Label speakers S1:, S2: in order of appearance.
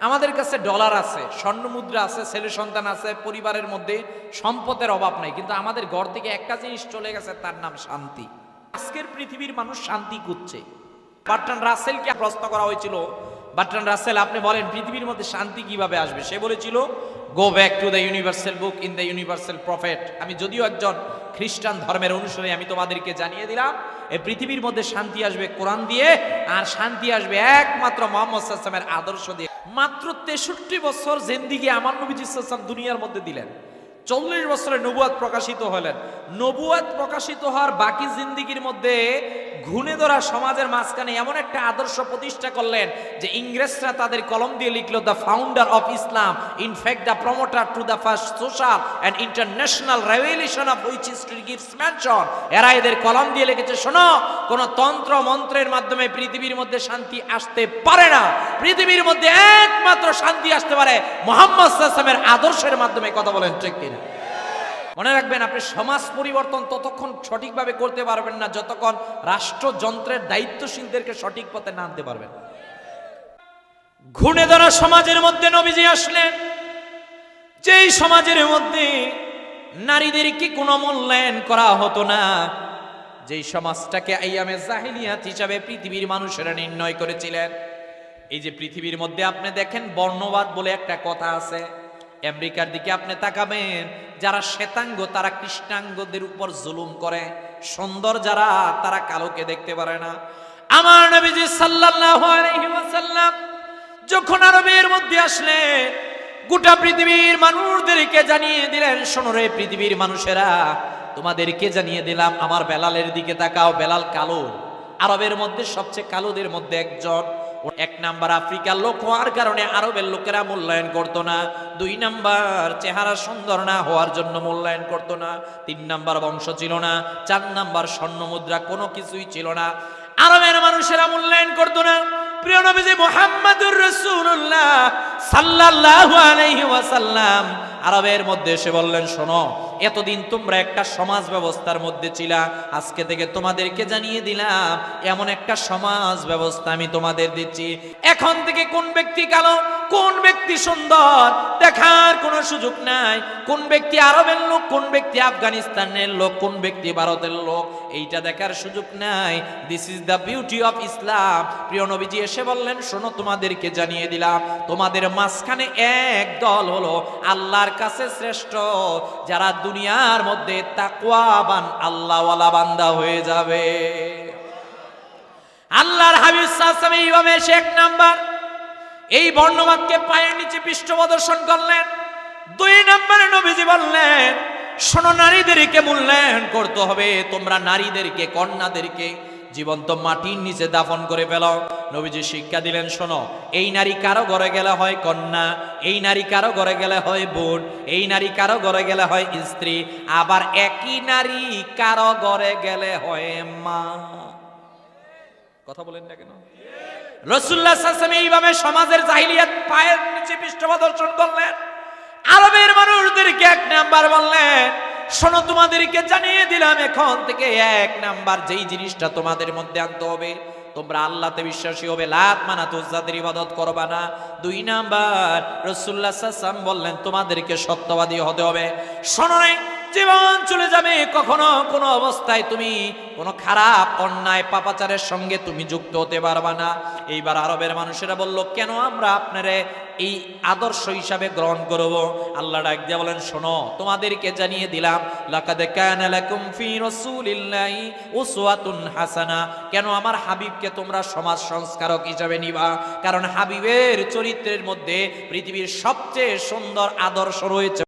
S1: আমাদের কাছে ডলার আছে, স্বর্ণ মুদ্রা আছে, ছেলে সন্তান আছে, পরিবারের মধ্যে সম্পদের অভাব নাই, কিন্তু আমাদের ঘর থেকে একটা জিনিস চলে গেছে, তার নাম শান্তি। আজকের পৃথিবীর মানুষ শান্তি খুঁজছে। বাট্রান রাসেলকে প্রশ্ন করা হয়েছিল। বাট্রান রাসেল, আপনি বলেন, পৃথিবীর মধ্যে শান্তি কীভাবে আসবে? সে বলেছিল go back to the universal book in the universal prophet আমি যদিও একজন খ্রিস্টান ধর্মের অনুসারে, আমি তোমাদেরকে জানিয়ে দিলাম, এই পৃথিবীর মধ্যে শান্তি আসবে কোরআন দিয়ে, আর শান্তি আসবে একমাত্র মোহাম্মদ সাল্লামের আদর্শ দিয়ে। মাত্র তেষট্টি বছর জেন্দিগি আমার নবী জিসাম দুনিয়ার মধ্যে দিলেন। চল্লিশ বছরে নবুয়াদ প্রকাশিত হলেন। নবুয়াদ প্রকাশিত হওয়ার বাকি জিন্দিগির মধ্যে ঘুণে ধরা সমাজের মাঝখানে এমন একটা আদর্শ প্রতিষ্ঠা করলেন যে ইংরেজরা তাদের কলম দিয়ে লিখলো the founder of Islam in fact the promoter to the first social and international revolution of which history gives mention এরা এদের কলম দিয়ে লিখেছে, শোনো, কোন তন্ত্র মন্ত্রের মাধ্যমে পৃথিবীর মধ্যে শান্তি আসতে পারে না। পৃথিবীর মধ্যে একমাত্র শান্তি আসতে পারে মোহাম্মদ সাল্লামের আদর্শের মাধ্যমে। কথা বলেন ঠিক কিনা? মনে রাখবেন, আপনি সমাজ পরিবর্তন ততক্ষণ সঠিকভাবে করতে পারবেন না যতক্ষণ রাষ্ট্রযন্ত্রের দায়িত্বশীলদেরকে সঠিক পথে না আনতে পারবেন। ঘুণে ধরা সমাজের মধ্যে নবীজি আসলেন। যেই সমাজের মধ্যে নারীদেরকে কোনো মূল্যায়ন করা হতো না, যেই সমাজটাকে আইয়ামে জাহিলিয়াত হিসাবে পৃথিবীর মানুষেরা নির্ণয় করেছিলেন। এই যে পৃথিবীর মধ্যে আপনি দেখেন বর্ণবাদ বলে একটা কথা আছে। আমেরিকার দিকে আপনি তাকাবেন, যারা শ্বেতাঙ্গ, তারা কৃষ্ণাঙ্গদের উপর জুলুম করে। সুন্দর যারা, তারা কালোকে দেখতে পারে না। আমার নবীজি ওয়াসাল্লাম যখন আরবের মধ্যে আসলে গোটা পৃথিবীর মানুষদেরকে জানিয়ে দিলেন, শোনো রে পৃথিবীর মানুষেরা, তোমাদেরকে জানিয়ে দিলাম, আমার বেলালের দিকে তাকাও, বেলাল কালো। আরবের মধ্যে সবচেয়ে কালোদের মধ্যে একজন। এক নাম্বার আফ্রিকার লোক হওয়ার কারণে আরবের লোকেরা মূল্যায়ন করতো না। দুই নাম্বার, চেহারা সুন্দর না হওয়ার জন্য মূল্যায়ন করতো না। তিন নাম্বার, বংশ ছিল না। চার নাম্বার, স্বর্ণ মুদ্রা কোনো কিছুই ছিল না। আরবের মানুষেরা মূল্যায়ন করতো না। প্রিয় নবীজি মোহাম্মদুর রাসূলুল্লাহ সাল্লাল্লাহু আলাইহি ওয়াসাল্লাম আরবের মধ্যে এসে বললেন, শোনো, এতদিন তোমরা একটা সমাজ ব্যবস্থার মধ্যে ছিলা, আজকে থেকে তোমাদেরকে জানিয়ে দিলাম, এমন একটা সমাজ ব্যবস্থা আমি তোমাদের দিচ্ছি। এখন থেকে কোন ব্যক্তি কালো, কোন ব্যক্তি সুন্দর, দেখার কোনো সুযোগ নাই। কোন ব্যক্তি আরবের লোক, কোন ব্যক্তি আফগানিস্তানের লোক, কোন ব্যক্তি ভারতের লোক, এইটা দেখার সুযোগ নাই। This is the beauty of Islam প্রিয় নবীজি এসে বললেন, শোনো, তোমাদেরকে জানিয়ে দিলাম, তোমাদের মাঝখানে এক দল হলো আল্লাহর কাছে শ্রেষ্ঠ, যারা দুনিয়ার মধ্যে তাকওয়াবান আল্লাহওয়ালা বান্দা হয়ে যাবে। আল্লাহর হাবিব সাল্লাল্লাহু এইভাবে এসে এক নাম্বার, এই বর্ণবাদকে পায়ের নিচে পৃষ্ঠ প্রদর্শন করলেন। দুই নম্বরে নবীজি বললেন, শোনো, নারীদেরকে মূল্যায়ন করতে হবে, তোমরা নারীদেরকে, কন্যাদেরকে জীবন্ত মাটির নিচে দাফন করে ফেলো। নবীজি শিক্ষা দিলেন, শোনো, এই নারী কারও ঘরে গেলে হয় কন্যা, এই নারী কারও ঘরে গেলে হয় বোন, এই নারী কারও ঘরে গেলে হয় স্ত্রী, আবার একই নারী কারও ঘরে গেলে হয় মা। কথা বলেন না কেন? এইভাবে সমাজের জাহিলিয়াত পায়ের নিচে পৃষ্ঠপ্রদর্শন করলেন। আরবের মানুষদেরকে এক নাম্বার বললেন শোনো, তোমাদেরকে জানিয়ে দিলাম, এখন থেকে এক নাম্বার যেই জিনিসটা তোমাদের মধ্যে আনতে হবে, তোমরা আল্লাহতে বিশ্বাসী হবে লাত মানা তোজাদের ইবাদত করবা না। দুই নাম্বার রসুল্লাহ সাসাম বললেন, তোমাদেরকে সত্যবাদী হতে হবে। শোনো জীবন চলে যাবে কখনো কোনো অবস্থায় তুমি কোনো খারাপ অন্যায় পাপাচারের সঙ্গে তুমি যুক্ত হতে পারবা না। এইবার আরবের মানুষেরা বলল, কেন আমরা আপনারে এই আদর্শ হিসাবে গ্রহণ করব? আল্লাহ ডাক দিয়া বলেন, শোনো, তোমাদেরকে জানিয়ে দিলাম হাসানা। কেন আমার হাবিবকে তোমরা সমাজ সংস্কারক হিসাবে নিবা? কারণ হাবিবের চরিত্রের মধ্যে পৃথিবীর সবচেয়ে সুন্দর আদর্শ রয়েছে।